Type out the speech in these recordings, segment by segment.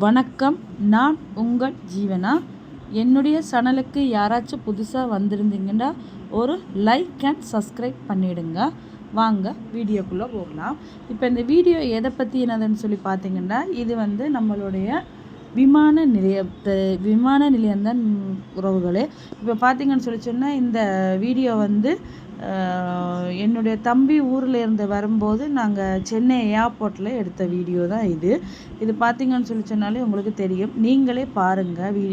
வணக்கம் நான் உங்கள் ஜீவனா? என்னுடைய சேனலுக்கு யாராச்சும் புதுசாக வந்திருந்தீங்கன்னா ஒரு லைக் அண்ட் சப்ஸ்கிரைப் பண்ணிவிடுங்க வாங்க வீடியோக்குள்ளே போகலாம். இப்போ இந்த வீடியோ எதை பற்றி என்னதுன்னு சொல்லி பார்த்தீங்கன்னா இது வந்து நம்மளுடைய விமான நிலையத்தை விமான நிலையம்தான் உறவுகளே. இப்போ பார்த்தீங்கன்னு சொல்லி சொன்னால் இந்த வீடியோ வந்து என்னுடைய தம்பி ஊரில் இருந்து வரும்போது நாங்கள் சென்னை ஏர்போர்ட்டில் எடுத்த வீடியோ தான் இது. இது பார்த்தீங்கன்னு சொல்லி சொன்னாலே உங்களுக்கு தெரியும். நீங்களே பாருங்கள் வீ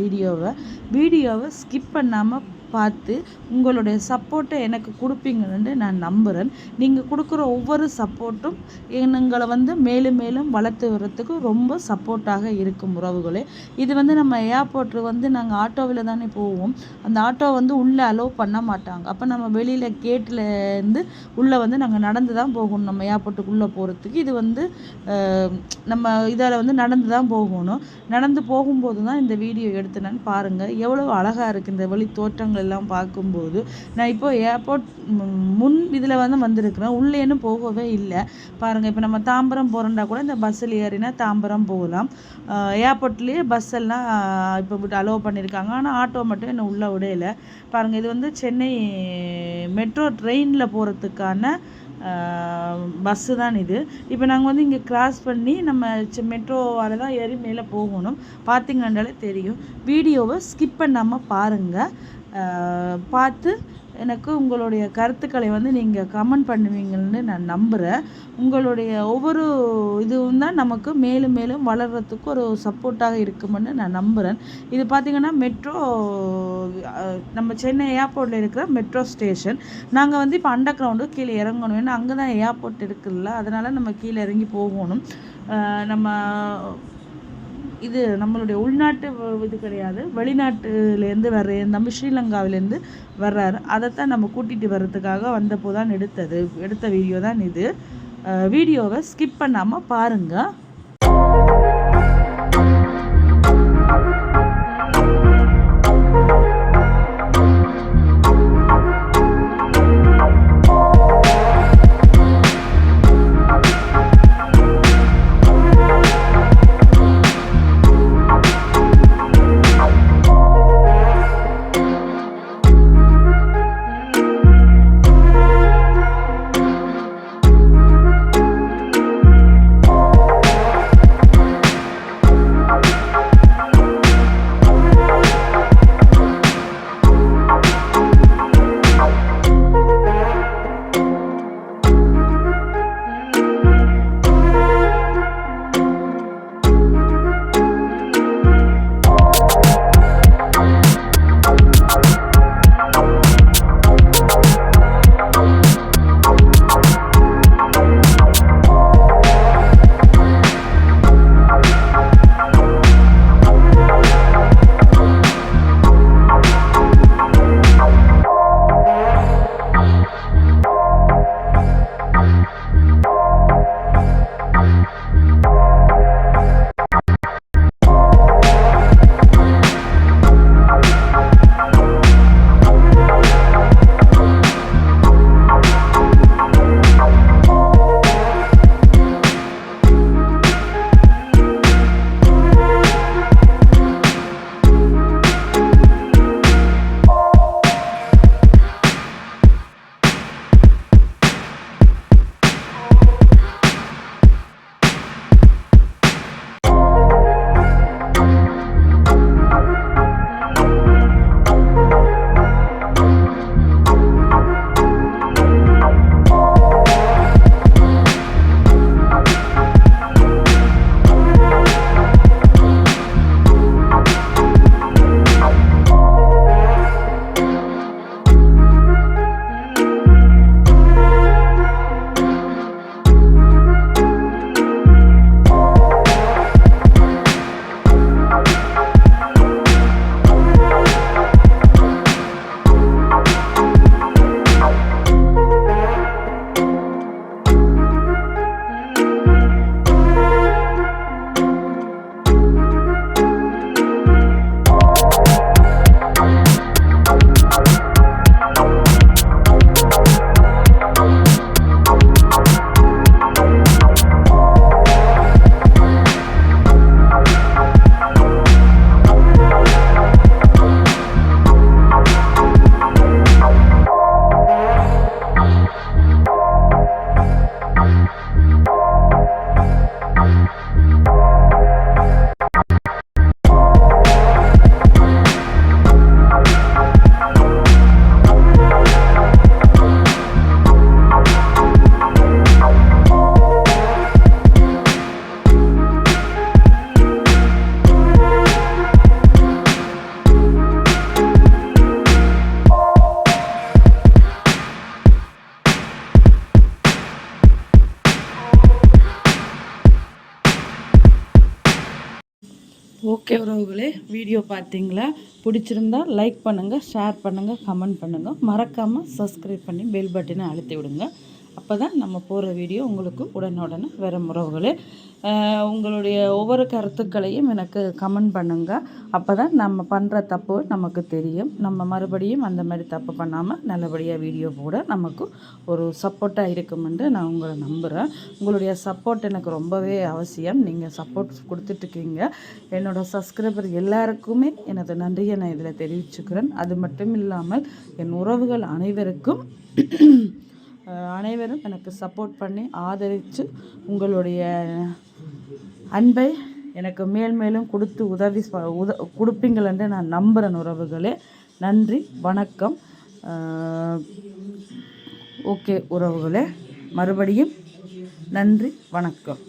வீடியோவை. வீடியோவை ஸ்கிப் பண்ணாமல் பார்த்து உங்களுடைய சப்போர்ட்டை எனக்கு கொடுப்பீங்கன்னு நான் நம்புகிறேன் நீங்கள் கொடுக்குற ஒவ்வொரு சப்போர்ட்டும் எங்களை வந்து மேலும் மேலும் வளர்த்து வர்றதுக்கு ரொம்ப சப்போர்ட்டாக இருக்கும் உறவுகளே. இது வந்து நம்ம ஏர்போர்ட்டு வந்து நாங்கள் ஆட்டோவில் தானே போவோம். அந்த ஆட்டோ வந்து உள்ளே அலோவ் பண்ண மாட்டாங்க. அப்போ நம்ம வெளியில் கேட்டில் இருந்து உள்ளே வந்து நாங்கள் நடந்து தான் போகணும். நம்ம ஏர்போர்ட்டுக்குள்ளே போகிறதுக்கு இது வந்து நம்ம இதால் வந்து நடந்து தான் போகணும். நடந்து போகும்போது தான் இந்த வீடியோ எடுத்தேன்னு பாருங்கள் எவ்வளோ அழகாக இருக்குது இந்த வெளி தோற்றங்கள் எல்லாம் பார்க்கும்போது நான் இப்போ ஏர்போர்ட் முன் இதில் வந்து வந்திருக்கிறேன். உள்ளேன்னு போகவே இல்லை. பாருங்கள் இப்போ நம்ம தாம்பரம் போகிறோம்னா கூட இந்த பஸ்ஸில் ஏறினா தாம்பரம் போகலாம். ஏர்போர்ட்லேயே பஸ் எல்லாம் இப்போ அலோவ் பண்ணியிருக்காங்க ஆனால் ஆட்டோ மட்டும் என்னை உள்ளே விடையில பாருங்கள் இது வந்து சென்னை மெட்ரோ ட்ரெயினில் போகிறதுக்கான பஸ்ஸு தான் இது. இப்போ நாங்கள் வந்து இங்கே கிராஸ் பண்ணி நம்ம மெட்ரோவால் தான் ஏறி மேலே போகணும். பார்த்திங்கன்றாலே தெரியும். வீடியோவை ஸ்கிப் பண்ணாமல் பாருங்கள் பார்த்து எனக்கு உங்களுடைய கருத்துக்களை வந்து நீங்கள் கமெண்ட் பண்ணுவீங்கன்னு நான் நம்புகிறேன் உங்களுடைய ஒவ்வொரு இதுவும் தான் நமக்கு மேலும் மேலும் வளர்கிறதுக்கு ஒரு சப்போர்ட்டாக இருக்குமென்னு நான் நம்புகிறேன் இது பார்த்திங்கன்னா மெட்ரோ நம்ம சென்னை ஏர்போர்ட்டில் இருக்கிற மெட்ரோ ஸ்டேஷன் நாங்கள் வந்து இப்போ அண்டர் கிரவுண்டு கீழே இறங்கணும். ஏன்னா அங்கே தான் ஏர்போர்ட் இருக்குல்ல. அதனால் நம்ம கீழே இறங்கி போகணும். நம்ம இது நம்மளுடைய உள்நாட்டு இது கிடையாது. வெளிநாட்டுலேருந்து வர்ற என் தம்பி ஸ்ரீலங்காவிலேருந்து வர்றாரு. அதைத்தான் நம்ம கூட்டிகிட்டு வர்றதுக்காக வந்தப்போ தான் எடுத்தது எடுத்த வீடியோ தான் இது. வீடியோவை ஸ்கிப் பண்ணாமல் பாருங்கள் ஓகே உறவுகளே வீடியோ பார்த்தீங்களா? பிடிச்சிருந்தா லைக் பண்ணுங்கள் ஷேர் பண்ணுங்கள் கமெண்ட் பண்ணுங்கள் மறக்காமல் சப்ஸ்கிரைப் பண்ணி பெல் பட்டனை அழுத்தி விடுங்க. அப்போ தான் நம்ம போகிற வீடியோ உங்களுக்கு உடனுடனே வரும் உறவுகளே உங்களுடைய ஒவ்வொரு கருத்துக்களையும் எனக்கு கமெண்ட் பண்ணுங்கள் அப்போ தான் நம்ம பண்ணுற தப்பு நமக்கு தெரியும். நம்ம மறுபடியும் அந்த மாதிரி தப்பு பண்ணாமல் நல்லபடியாக வீடியோ போட நமக்கு ஒரு சப்போர்ட்டாக இருக்குமென்று நான் உங்களை நம்புகிறேன் உங்களுடைய சப்போர்ட் எனக்கு ரொம்பவே அவசியம். நீங்கள் சப்போர்ட் கொடுத்துட்ருக்கீங்க. என்னோட சப்ஸ்கிரைபர் எல்லாருக்குமே எனது நன்றியை நான் இதில் தெரிவிச்சுக்கிறேன். அது மட்டும் இல்லாமல் என் உறவுகள் அனைவருக்கும் அனைவரும் எனக்கு சப்போர்ட் பண்ணி ஆதரித்து உங்களுடைய அன்பை எனக்கு மேல் மேலும் கொடுத்து உதவி உத கொடுப்பீங்கள் என்று நான் நம்புகிறேன் உறவுகளே. நன்றி வணக்கம். ஓகே உறவுகளே. மறுபடியும் நன்றி வணக்கம்.